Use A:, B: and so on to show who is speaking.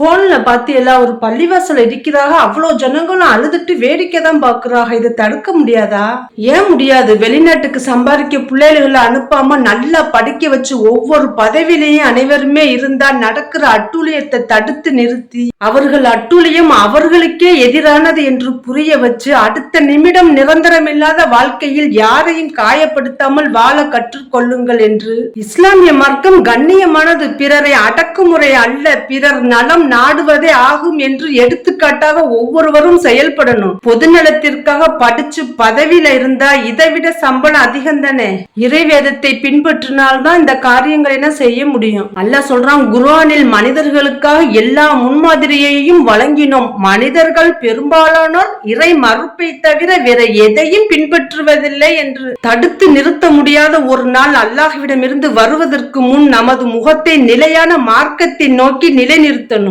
A: போன்ல பாத்தியெல்லா ஒரு பள்ளிவாசல் இருக்கிறாக அவ்வளவு ஜனங்களும் அழுதுட்டு வேடிக்கை தான் பாக்குறாங்க இதை தடுக்க முடியாதா? ஏன் முடியாது? வெளிநாட்டுக்கு சம்பாதிக்க பிள்ளைகளை அனுப்பாம நல்லா படிக்க வச்சு ஒவ்வொரு பதவியிலையும் அனைவருமே இருந்தா நடக்கிற அட்டூழியத்தை தடுத்து நிறுத்தி அவர்கள் அட்டூழியம் அவர்களுக்கே எதிரானது என்று புரிய வச்சு அடுத்த நிமிடம் நிரந்தரமில்லாத வாழ்க்கையில் யாரையும் காயப்படுத்தாமல் வாழ கற்றுக்கொள்ளுங்கள் என்று. இஸ்லாமிய மார்க்கம் கண்ணியமானது. பிறரை அடக்குமுறை அல்ல. பிறர் நலம் நாடுவதே ஆகும் என்று எடுத்துக்காட்டாக ஒவ்வொருவரும் செயல்படணும். பொதுநலத்திற்காக படிச்சு பதவியில இருந்தா இதை விட சம்பளம் அதிகம் தானே? இறைவேதத்தை பின்பற்றினால்தான் இந்த காரியங்களை செய்ய முடியும்? அல்ல சொல்றான் குர்ஆனில் மனிதர்களுக்காக எல்லா முன்மாதிரியையும் வழங்கினோம். மனிதர்கள் பெரும்பாலானோர் இறை மறுப்பை தவிர வேற எதையும் பின்பற்றுவதில்லை என்று. தடுத்து நிறுத்த முடியாத ஒரு நாள் அல்லாஹ்விடமிருந்து வருவதற்கு முன் நமது முகத்தை நிலையான மார்க்கத்தை நோக்கி நிலைநிறுத்தணும்.